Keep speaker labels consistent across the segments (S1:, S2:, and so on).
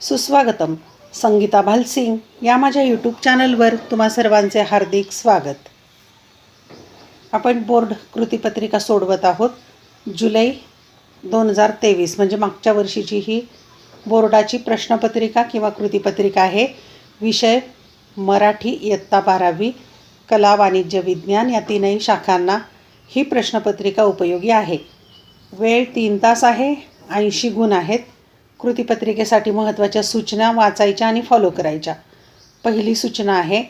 S1: सुस्वागतम. संगीता भालसिंग या माझ्या यूट्यूब चॅनलवर तुम्हा सर्वांचे हार्दिक स्वागत. आपण बोर्ड कृतीपत्रिका सोडवत आहोत. जुलै दोन हजार तेवीस म्हणजे मागच्या वर्षीची ही बोर्डाची प्रश्नपत्रिका किंवा कृतीपत्रिका आहे. विषय मराठी इयत्ता बारावी कला वाणिज्य विज्ञान या तीनही शाखांना ही प्रश्नपत्रिका उपयोगी आहे. वेळ तीन तास आहे ऐंशी गुण आहेत. कृतीपत्रिकेसाठी महत्त्वाच्या सूचना वाचायच्या आणि फॉलो करायच्या. पहिली सूचना आहे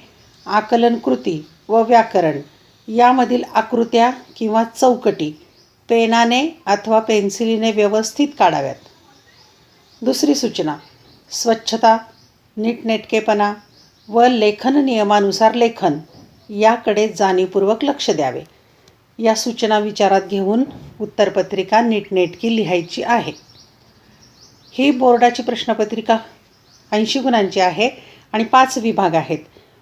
S1: आकलन कृती व व्याकरण. यामधील आकृत्या किंवा चौकटी पेनाने अथवा पेन्सिलीने व्यवस्थित काढाव्यात. दुसरी सूचना स्वच्छता नीटनेटकेपणा व लेखन नियमानुसार लेखन याकडे जाणीवपूर्वक लक्ष द्यावे. या सूचना विचारात घेऊन उत्तरपत्रिका नीटनेटकी लिहायची आहे. ही बोर्डाची प्रश्नपत्रिका ऐंशी गुणांची आहे आणि पाच विभाग आहेत.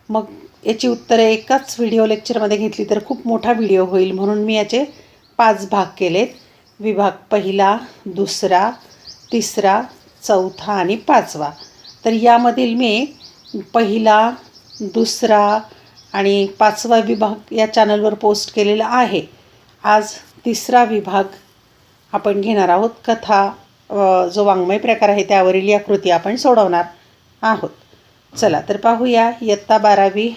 S1: मग याची उत्तरे एकाच व्हिडिओ लेक्चरमध्ये घेतली तर खूप मोठा व्हिडिओ होईल म्हणून मी याचे पाच भाग केलेत. विभाग पहिला दुसरा तिसरा चौथा आणि पाचवा. तर यामधील मी पहिला दुसरा आणि पाचवा विभाग या चॅनलवर पोस्ट केलेला आहे. आज तिसरा विभाग आपण घेणार आहोत कथा. जो वाङ्मय प्रकार आहे त्यावरील या कृती आपण सोडवणार आहोत. चला तर पाहूया इयत्ता बारावी.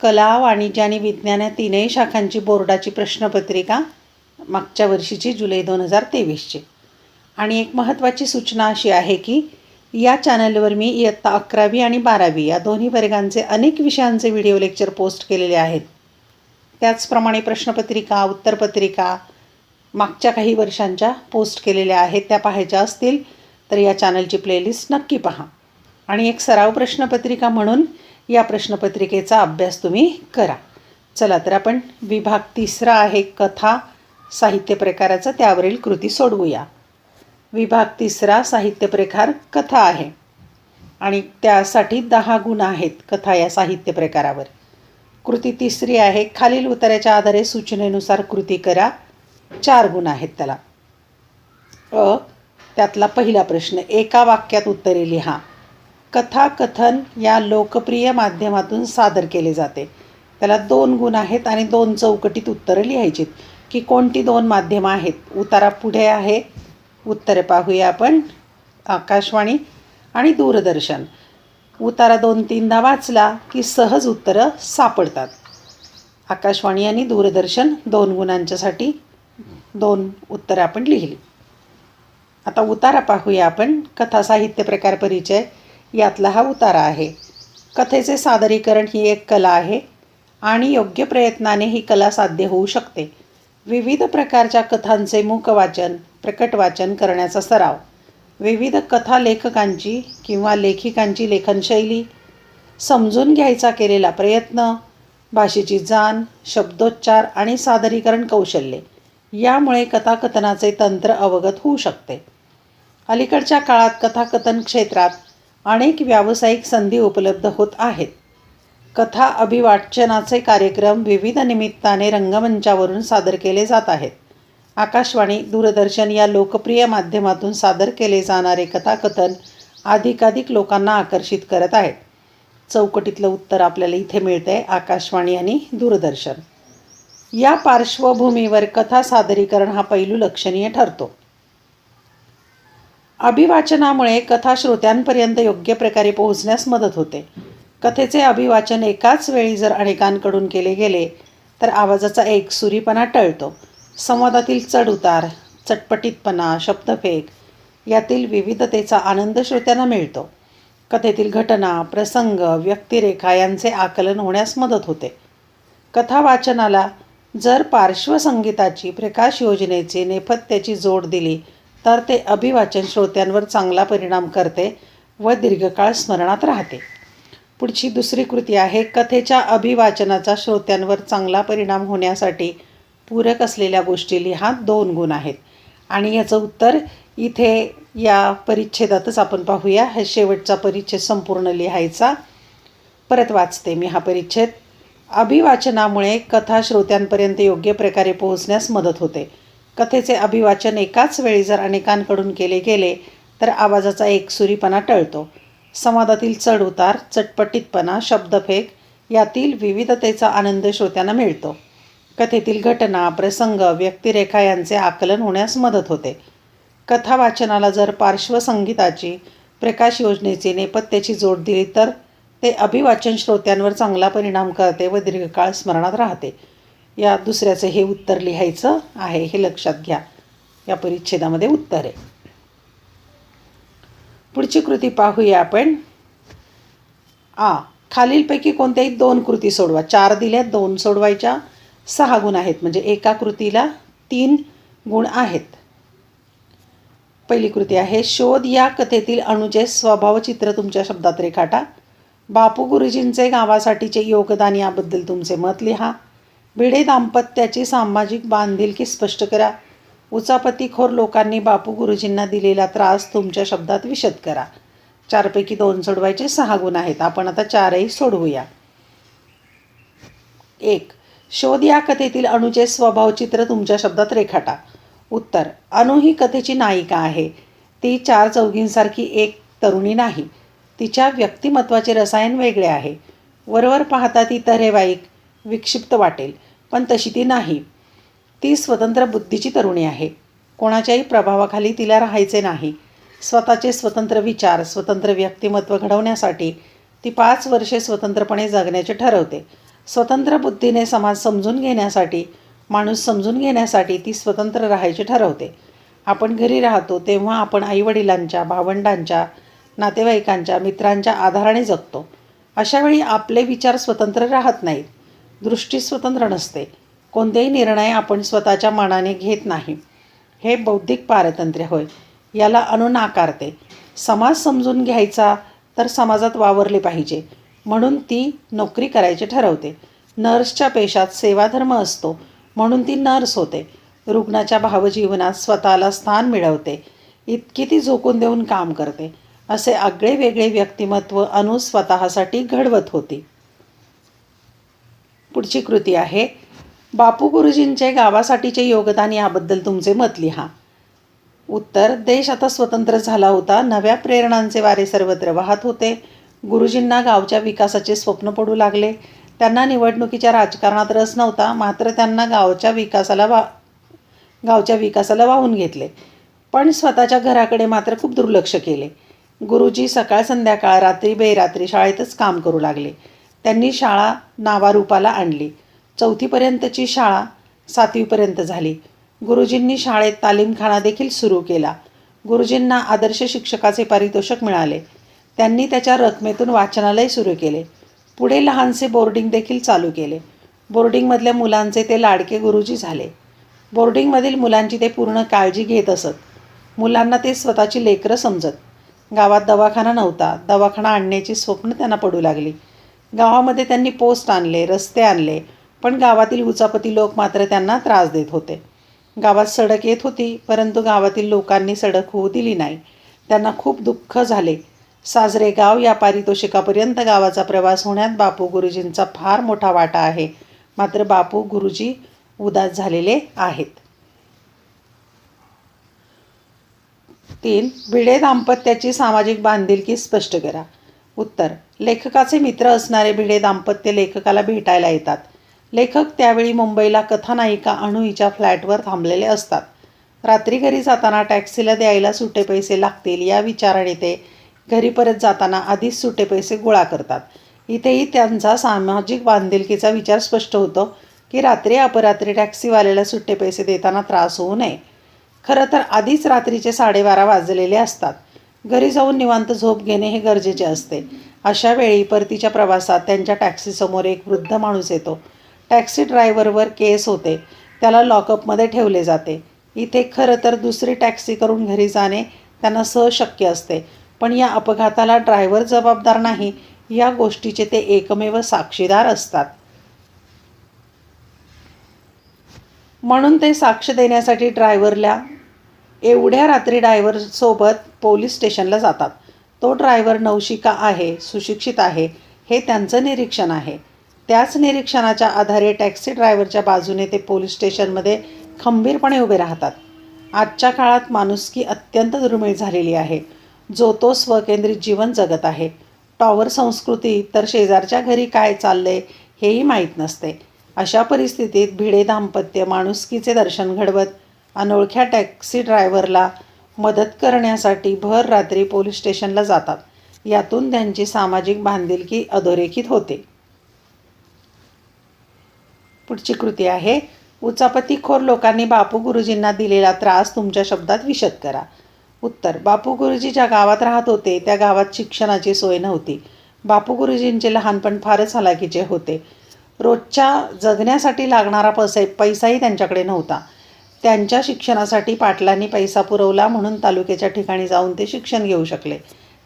S1: कला वाणिज्य आणि विज्ञान या तीनही शाखांची बोर्डाची प्रश्नपत्रिका मागच्या वर्षीची जुलै दोन हजार तेवीसची. आणि एक महत्त्वाची सूचना अशी आहे की या चॅनलवर मी इयत्ता अकरावी आणि बारावी या दोन्ही वर्गांचे अनेक विषयांचे व्हिडिओ लेक्चर पोस्ट केलेले आहेत. त्याचप्रमाणे प्रश्नपत्रिका उत्तरपत्रिका मागच्या काही वर्षांच्या पोस्ट केलेल्या आहेत त्या पाहायच्या असतील तर या चॅनलची प्लेलिस्ट नक्की पहा. आणि एक सराव प्रश्नपत्रिका म्हणून या प्रश्नपत्रिकेचा अभ्यास तुम्ही करा. चला तर आपण विभाग तिसरा आहे कथा साहित्य प्रकाराचा त्यावरील कृती सोडवूया. विभाग तिसरा साहित्य प्रकार कथा आहे. आणि त्यासाठी दहा गुण आहेत कथा या साहित्य प्रकारावर. कृती तिसरी आहे खालील उताराच्या आधारे सूचनेनुसार कृती करा. चार गुण आहेत त्याला. अ त्यातला पहिला प्रश्न एका वाक्यात उत्तरे लिहा. कथाकथन या लोकप्रिय माध्यमातून सादर केले जाते. त्याला दोन गुण आहेत आणि दोन चौकटीत उत्तरं लिहायचीत. की कोणती दोन माध्यमं आहेत? उतारा पुढे आहे. उत्तरे पाहूया आपण. आकाशवाणी आणि दूरदर्शन. उतारा दोन तीनदा वाचला की सहज उत्तरं सापडतात. आकाशवाणी आणि दूरदर्शन दोन गुणांच्यासाठी दोन उत्तरं आपण लिहिली. आता उतारा पाहूया आपण. कथा साहित्य प्रकार परिचय. यातला हा उतारा आहे. कथेचे सादरीकरण ही एक कला आहे आणि योग्य प्रयत्नाने ही कला साध्य होऊ शकते. विविध प्रकारच्या कथांचे मूकवाचन प्रकट वाचन करण्याचा सराव. विविध कथा लेखकांची किंवा लेखिकांची लेखनशैली. समजून घ्यायचा केलेला प्रयत्न भाषेची जाण शब्दोच्चार आणि सादरीकरण कौशल्ये. यामुळे कथाकथनाचे तंत्र अवगत होऊ शकते. अलीकडच्या काळात कथाकथन क्षेत्रात अनेक व्यावसायिक संधी उपलब्ध होत आहेत. कथा अभिवाचनाचे कार्यक्रम विविध निमित्ताने रंगमंचावरून सादर केले जात आहेत. आकाशवाणी दूरदर्शन या लोकप्रिय माध्यमातून सादर केले जाणारे कथाकथन अधिकाधिक लोकांना आकर्षित करत आहेत. चौकटीतलं उत्तर आपल्याला इथे मिळते आकाशवाणी आणि दूरदर्शन. या पार्श्वभूमीवर कथा सादरीकरण हा पैलू लक्षणीय ठरतो. अभिवाचनामुळे कथा श्रोत्यांपर्यंत योग्य प्रकारे पोहोचण्यास मदत होते. कथेचे अभिवाचन एकाच वेळी जर अनेकांकडून केले गेले तर आवाजाचा एक सुरीपणा टळतो. संवादातील चढउतार चटपटीतपणा शब्दफेक यातील विविधतेचा आनंद श्रोत्यांना मिळतो. कथेतील घटना प्रसंग व्यक्तिरेखा यांचे आकलन होण्यास मदत होते. कथा वाचनाला जर पार्श्वसंगीताची प्रकाश योजनेची नेपथ्याची जोड दिली तर ते अभिवाचन श्रोत्यांवर चांगला परिणाम करते व दीर्घकाळ स्मरणात राहते. पुढची दुसरी कृती आहे कथेच्या अभिवाचनाचा श्रोत्यांवर चांगला परिणाम होण्यासाठी पूरक असलेल्या गोष्टी लिहा दोन गुण आहेत. आणि याचं उत्तर इथे या परिच्छेदातच आपण पाहूया. हे शेवटचा परिच्छेद संपूर्ण लिहायचा. परत वाचते मी हा परिच्छेद. अभिवाचनामुळे कथा श्रोत्यांपर्यंत योग्य प्रकारे पोहोचण्यास मदत होते. कथेचे अभिवाचन एकाच वेळी जर अनेकांकडून केले गेले तर आवाजाचा एकसुरीपणा टळतो. संवादातील चढउतार चटपटीतपणा शब्दफेक यातील विविधतेचा आनंद श्रोत्यांना मिळतो. कथेतील घटना प्रसंग व्यक्तिरेखा यांचे आकलन होण्यास मदत होते. कथा वाचनाला जर पार्श्वसंगीताची प्रकाश योजनेची नेपथ्याची जोड दिली तर ते अभिवाचन श्रोत्यांवर चांगला परिणाम करते व दीर्घकाळ स्मरणात राहते. या दुसऱ्याचं हे उत्तर लिहायचं आहे हे लक्षात घ्या. या परिच्छेदामध्ये उत्तर आहे. पुढची कृती पाहूया आपण. आ खालीलपैकी कोणत्याही दोन कृती सोडवा. चार दिल्यात दोन सोडवायच्या. सहा गुण आहेत. म्हणजे एका कृतीला तीन गुण आहेत. पहिली कृती आहे शोध या कथेतील अणुचे स्वभावचित्र तुमच्या शब्दात रेखाटा. बापू गुरुजींचे गावासाठीचे योगदान याबद्दल तुमचे मत लिहा. भिडे दाम्पत्याची सामाजिक बांधिलकी स्पष्ट करा. उचापतीखोर लोकांनी बापू गुरुजींना दिलेला त्रास तुमच्या शब्दात विशद करा. चारपैकी दोन सोडवायचे सहा गुण आहेत. आपण आता चारही सोडवूया. एक शोध या कथेतील अणुचे स्वभावचित्र तुमच्या शब्दात रेखाटा. उत्तर अणू ही कथेची नायिका आहे. ती चार चौघींसारखी एक तरुणी नाही. तिच्या व्यक्तिमत्वाचे रसायन वेगळे आहे. वरवर पाहता ती तऱ्हेवाईक विक्षिप्त वाटेल पण तशी ती नाही. ती स्वतंत्र बुद्धीची तरुणी आहे. कोणाच्याही प्रभावाखाली तिला राहायचे नाही. स्वतःचे स्वतंत्र विचार स्वतंत्र व्यक्तिमत्व घडवण्यासाठी ती पाच वर्षे स्वतंत्रपणे जगण्याचे ठरवते. स्वतंत्र बुद्धीने समाज समजून घेण्यासाठी माणूस समजून घेण्यासाठी ती स्वतंत्र राहायचे ठरवते. आपण घरी राहतो तेव्हा आपण आईवडिलांच्या भावंडांच्या नातेवाईकांच्या मित्रांच्या आधाराने जगतो. अशावेळी आपले विचार स्वतंत्र राहत नाहीत. दृष्टी स्वतंत्र नसते. कोणतेही निर्णय आपण स्वतःच्या मनाने घेत नाही. हे बौद्धिक पारतंत्र्य होय. याला अनु नाकारते समाज समजून घ्यायचा तर समाजात वावरले पाहिजे. म्हणून ती नोकरी करायची ठरवते. नर्सच्या पेशात सेवाधर्म असतो. म्हणून ती नर्स होते. रुग्णाच्या भावजीवनात स्वतःला स्थान मिळवते. इतकी ती झोकून देऊन काम करते. असे आगळे वेगळे व्यक्तिमत्व अनु स्वतःसाठी घडवत होती. पुढची कृती आहे बापू गुरुजींचे गावासाठीचे योगदान याबद्दल तुमचे मत लिहा. उत्तर देश आता स्वतंत्र झाला होता नव्या प्रेरणांचे वारे सर्वत्र वाहत होते. गुरुजींना गावच्या विकासाचे स्वप्न पडू लागले. त्यांना निवडणुकीच्या राजकारणात रस नव्हता मात्र त्यांना गावच्या विकासाला वा गावच्या विकासाला वाहून घेतले. पण स्वतःच्या घराकडे मात्र खूप दुर्लक्ष केले. गुरुजी सकाळ संध्याकाळ रात्री बेरात्री शाळेतच काम करू लागले. त्यांनी शाळा नावारूपाला आणली. चौथीपर्यंतची शाळा सातवीपर्यंत झाली. गुरुजींनी शाळेत तालीमखाना देखील सुरू केला. गुरुजींना आदर्श शिक्षकाचे पारितोषिक मिळाले. त्यांनी त्याच्या रकमेतून वाचनालय सुरू केले. पुढे लहानसे बोर्डिंग देखील चालू केले. बोर्डिंगमधल्या मुलांचे ते लाडके गुरुजी झाले. बोर्डिंगमधील मुलांची ते पूर्ण काळजी घेत असत. मुलांना ते स्वतःची लेकरं समजत. गावात दवाखाना नव्हता. दवाखाना आणण्याची स्वप्न त्यांना पडू लागली. गावामध्ये त्यांनी पोस्ट आणले रस्ते आणले पण गावातील उचापती लोक मात्र त्यांना त्रास देत होते. गावात सडक येत होती परंतु गावातील लोकांनी सडक होऊ दिली नाही. त्यांना खूप दुःख झाले. साजरे गाव या पारितोषिकापर्यंत गावाचा प्रवास होण्यात बापू गुरुजींचा फार मोठा वाटा आहे. मात्र बापू गुरुजी उदास झालेले आहेत. तीन भिडे दाम्पत्याची सामाजिक बांधिलकी स्पष्ट करा. उत्तर लेखकाचे मित्र असणारे भिडे दाम्पत्य लेखकाला भेटायला येतात. लेखक त्यावेळी मुंबईला कथानायिका अणू हिच्या फ्लॅटवर थांबलेले असतात. रात्री घरी जाताना टॅक्सीला द्यायला सुटे पैसे लागतील या विचाराने ते घरी परत जाताना आधीच सुटे पैसे गोळा करतात. इथेही त्यांचा सामाजिक बांधिलकीचा विचार स्पष्ट होतो की रात्री अपरात्री टॅक्सीवाल्याला सुट्टे पैसे देताना त्रास होऊ नये. खरं तर आधीच रात्रीचे साडेबारा वाजलेले असतात. घरी जाऊन निवांत झोप घेणे हे गरजेचे असते. अशा वेळी परतीच्या प्रवासात त्यांच्या टॅक्सीसमोर एक वृद्ध माणूस येतो. टॅक्सी ड्रायव्हरवर केस होते. त्याला लॉकअपमध्ये ठेवले जाते. इथे खरं तर दुसरी टॅक्सी करून घरी जाणे त्यांना सहशक्य असते. पण या अपघाताला ड्रायव्हर जबाबदार नाही या गोष्टीचे ते एकमेव साक्षीदार असतात. म्हणून ते साक्ष देण्यासाठी ड्रायव्हरला एवढ्या रात्री ड्रायव्हरसोबत पोलीस स्टेशनला जातात. तो ड्रायव्हर नवशिका आहे सुशिक्षित आहे हे त्यांचं निरीक्षण आहे. त्याच निरीक्षणाच्या आधारे टॅक्सी ड्रायव्हरच्या बाजूने ते पोलीस स्टेशनमध्ये खंबीरपणे उभे राहतात. आजच्या काळात माणुसकी अत्यंत दुर्मिळ झालेली आहे. जो तो स्वकेंद्रित जीवन जगत आहे. टॉवर संस्कृती तर शेजारच्या घरी काय चालले हेही माहीत नसते. अशा परिस्थितीत भिडे दाम्पत्य माणुसकीचे दर्शन घडवत अनोळख्या टॅक्सी ड्रायव्हरला मदत करण्यासाठी भर रात्री पोलीस स्टेशनला जातात. यातून त्यांची सामाजिक बांधिलकी अधोरेखित होते. पुढची कृती आहे. उचापतीखोर लोकांनी बापू गुरुजींना दिलेला त्रास तुमच्या शब्दात विशद करा. उत्तर बापू गुरुजी ज्या गावात राहत होते त्या गावात शिक्षणाची सोय नव्हती. बापू गुरुजींचे लहानपण फारच हलाखीचे होते. रोजच्या जगण्यासाठी लागणारा पैसे पैसाही त्यांच्याकडे नव्हता. त्यांच्या शिक्षणासाठी पाटलांनी पैसा पुरवला म्हणून तालुक्याच्या ठिकाणी जाऊन ते शिक्षण घेऊ शकले.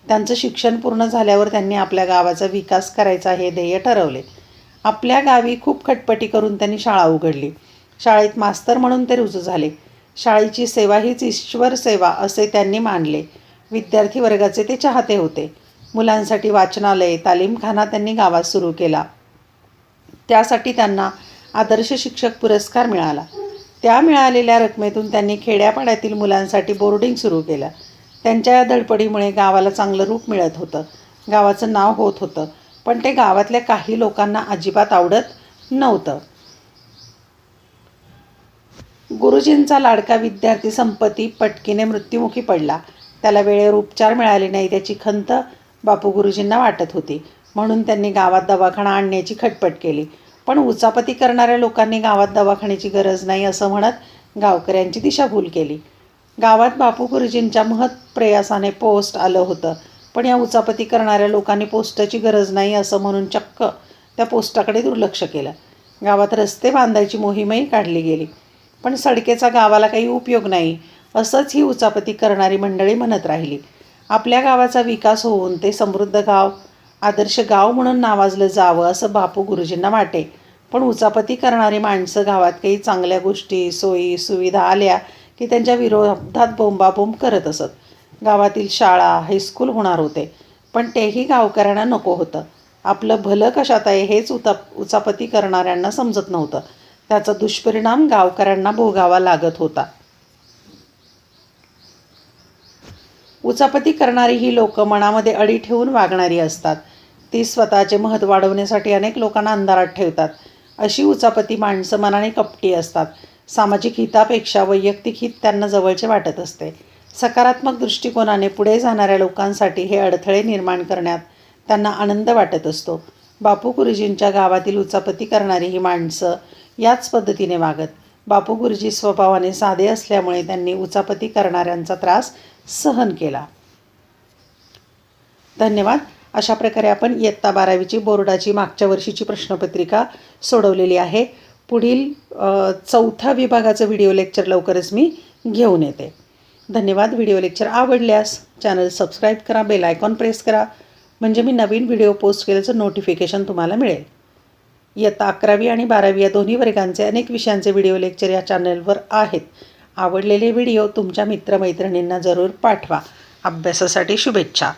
S1: त्यांचं शिक्षण पूर्ण झाल्यावर त्यांनी आपल्या गावाचा विकास करायचा हे ध्येय ठरवले. आपल्या गावी खूप खटपटी करून त्यांनी शाळा उघडली. शाळेत मास्तर म्हणून ते रुजू झाले. शाळेची सेवा हीच ईश्वर सेवा असे त्यांनी मानले. विद्यार्थी वर्गाचे ते चाहते होते. मुलांसाठी वाचनालय तालीमखाना त्यांनी गावात सुरू केला. त्यासाठी त्यांना आदर्श शिक्षक पुरस्कार मिळाला. त्या मिळालेल्या रकमेतून त्यांनी खेड्यापाड्यातील मुलांसाठी बोर्डिंग सुरू केलं. त्यांच्या या धडपडीमुळे गावाला चांगलं रूप मिळत होतं. गावाचं नाव होत होतं पण ते गावातल्या काही लोकांना अजिबात आवडत नव्हतं. गुरुजींचा लाडका विद्यार्थी संपत्ती पटकीने मृत्युमुखी पडला. त्याला वेळेवर उपचार मिळाले नाही त्याची खंत बापू गुरुजींना वाटत होती. म्हणून त्यांनी गावात दवाखाना आणण्याची खटपट केली. पण उचापती करणाऱ्या लोकांनी गावात दवाखान्याची गरज नाही असं म्हणत गावकऱ्यांची दिशाभूल केली. गावात बापू गुरुजींच्या महत् प्रयासाने पोस्ट आलं होतं पण या उचापती करणाऱ्या लोकांनी पोस्टाची गरज नाही असं म्हणून चक्क त्या पोस्टाकडे दुर्लक्ष केलं. गावात रस्ते बांधायची मोहीमही काढली गेली. पण सडकेचा गावाला काही उपयोग नाही असंच ही उचापती करणारी मंडळी म्हणत राहिली. आपल्या गावाचा विकास होऊन ते समृद्ध गाव आदर्श गाव म्हणून नावाजलं जावं असं बापू गुरुजींना वाटे. पण उचापती करणारी माणसं गावात काही चांगल्या गोष्टी सोयी सुविधा आल्या की त्यांच्या विरोधात बोंबाबोंब करत असत. गावातील शाळा हायस्कूल होणार होते पण तेही गावकऱ्यांना नको होतं. आपलं भलं कशात आहे हेच उता उचापती करणाऱ्यांना समजत नव्हतं. त्याचा दुष्परिणाम गावकऱ्यांना भोगावा लागत होता. उचापती करणारी ही लोक मनामध्ये अडी ठेवून वागणारी असतात. ती स्वतःचे महत्त्व वाढवण्यासाठी अनेक लोकांना अंधारात ठेवतात. अशी उचापती माणसं मनाने कपटी असतात. सामाजिक हितापेक्षा वैयक्तिक हित त्यांना जवळचे वाटत असते. सकारात्मक दृष्टिकोनाने पुढे जाणाऱ्या लोकांसाठी हे अडथळे निर्माण करण्यात त्यांना आनंद वाटत असतो. बापू गुरुजींच्या गावातील उचापती करणारी ही माणसं याच पद्धतीने वागत. बापू गुरुजी स्वभावाने साधे असल्यामुळे त्यांनी उचापती करणाऱ्यांचा त्रास सहन केला. धन्यवाद. अशा प्रकारे आपण इयत्ता बारावीची बोर्डाची मागच्या वर्षीची प्रश्नपत्रिका सोडवलेली आहे. पुढील चौथ्या विभागाचं व्हिडिओ लेक्चर लवकरच मी घेऊन येते. धन्यवाद. व्हिडिओ लेक्चर आवडल्यास चॅनल सबस्क्राईब करा बेल आयकॉन प्रेस करा. म्हणजे मी नवीन व्हिडिओ पोस्ट केल्याचं नोटिफिकेशन तुम्हाला मिळेल. इयत्ता अकरावी आणि बारावी या दोन्ही वर्गांचे अनेक विषयांचे व्हिडिओ लेक्चर या चॅनलवर आहेत. आवडलेले व्हिडिओ तुमच्या मित्रमैत्रिणींना जरूर पाठवा. अभ्यासासाठी शुभेच्छा.